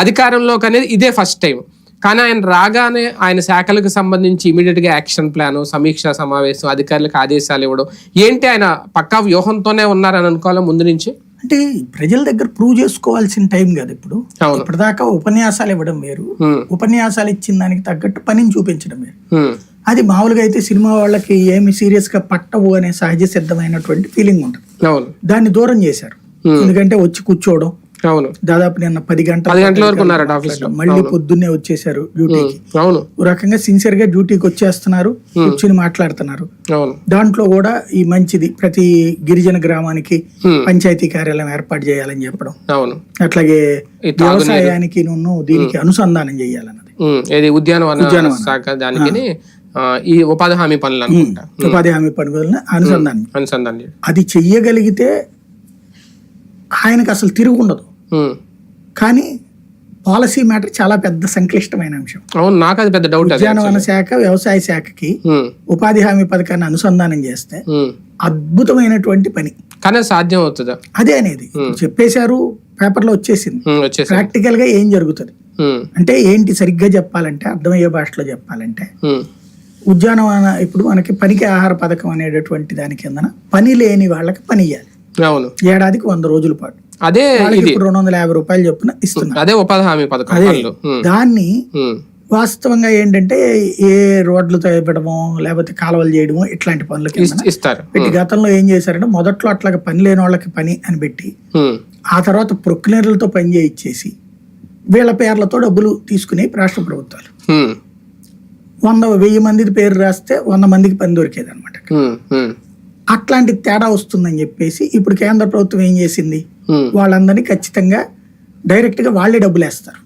అధికారంలోకి అనేది ఇదే ఫస్ట్ టైం కానీ ఆయన రాగానే ఆయన శాఖలకు సంబంధించి ఇమీడియట్గా యాక్షన్ ప్లాన్ సమీక్షా సమావేశం అధికారులకు ఆదేశాలు ఇవ్వడం ఏంటి ఆయన పక్కా వ్యూహంతోనే ఉన్నారని అనుకోవాలి ముందు నుంచి? అంటే ప్రజల దగ్గర ప్రూవ్ చేసుకోవాల్సిన టైం కాదు ఇప్పుడు. ఇప్పటిదాకా ఉపన్యాసాలు ఇవ్వడం వేరు. ఉపన్యాసాలు ఇచ్చిన దానికి తగ్గట్టు పనిని చూపించడం వేరు. అది మామూలుగా అయితే సినిమా వాళ్ళకి ఏమి సీరియస్గా పట్టవు అనే సహజ సిద్ధమైనటువంటి ఫీలింగ్ ఉంటుంది దాన్ని దూరం చేశారు. ఎందుకంటే వచ్చి కూర్చోవడం అవును. దాదాపు నిన్న పది గంటలు పది గంటల వరకు ఉన్నారట ఆఫీస్లో మళ్ళీ పొద్దున్నే వచ్చేసారు డ్యూటీకి. అవును. ఓ రకంగా సిన్సియర్గా డ్యూటీకి వచ్చేస్తున్నారు కూర్చుని మాట్లాడుతున్నారు. అవును. దాంట్లో కూడా ఈ మంచిది ప్రతి గిరిజన గ్రామానికి. పంచాయతీ కార్యాలయం ఏర్పాటు చేయాలని చెప్పడం. అవును. అట్లాగే. వ్యవసాయానికి నున్ను దీనికి అనుసంధానం చేయాలన్నది. ఇది ఉద్యానవన శాఖ దానికి ఈ ఉపాధి హామీ పనులు అనుకుంటా. ఉపాధి హామీ పనులను అనుసంధానం. అనుసంధానం. అది చెయ్యగలిగితే ఆయనకు అసలు తిరుగు ఉండదు ఉమ్, కానీ పాలసీ మ్యాటర్ చాలా పెద్ద సంక్లిష్టమైన అంశం. అవును నాకు అది పెద్ద డౌట్ ఉద్యానవన శాఖ వ్యవసాయ శాఖకి ఉమ్, ఉపాధి హామీ పథకాన్ని అనుసంధానం చేస్తే ఉమ్. అద్భుతమైనటువంటి పని. కానీ అది సాధ్యం అవుతుందా? అదే అనేది. చెప్పేశారు పేపర్లో వచ్చేసింది. ప్రాక్టికల్గా ఏం జరుగుతుంది? అంటే ఏంటి సరిగ్గా చెప్పాలంటే అర్థమయ్యే భాషలో చెప్పాలంటే ఉద్యానవన ఇప్పుడు మనకి పనికి ఆహార పథకం అనేటటువంటి దాని కిందన పని లేని వాళ్ళకి పని ఇవ్వాలి అవును. ఏడాదికి వంద రోజుల పాటు. అదే రెండు వందల యాభై రూపాయలు చొప్పున ఇస్తున్నారు అదే ఉపాధి హామీ పథకం దాన్ని వాస్తవంగా ఏంటంటే ఏ రోడ్లు తవ్వడమో లేకపోతే కాలువలు చేయడమో ఇట్లాంటి పనుల కింద ఇస్- ఇస్తారు. పెట్టి గతంలో ఏం చేశారంటే మొదట్లో అట్లాగా పని లేని వాళ్ళకి పని అని పెట్టి ఆ తర్వాత ప్రొక్లర్లతో పని చేయించేసి వీళ్ళ పేర్లతో డబ్బులు తీసుకునే రాష్ట్ర ప్రభుత్వాలు. వంద వెయ్యి మంది పేరు రాస్తే వంద మందికి పని దొరికేది అనమాట అట్లాంటి తేడా వస్తుందని చెప్పేసి ఇప్పుడు కేంద్ర ప్రభుత్వం ఏం చేసింది? వాళ్ళందరినీ ఖచ్చితంగా డైరెక్ట్గా వాళ్ళే డబ్బులు వేస్తారు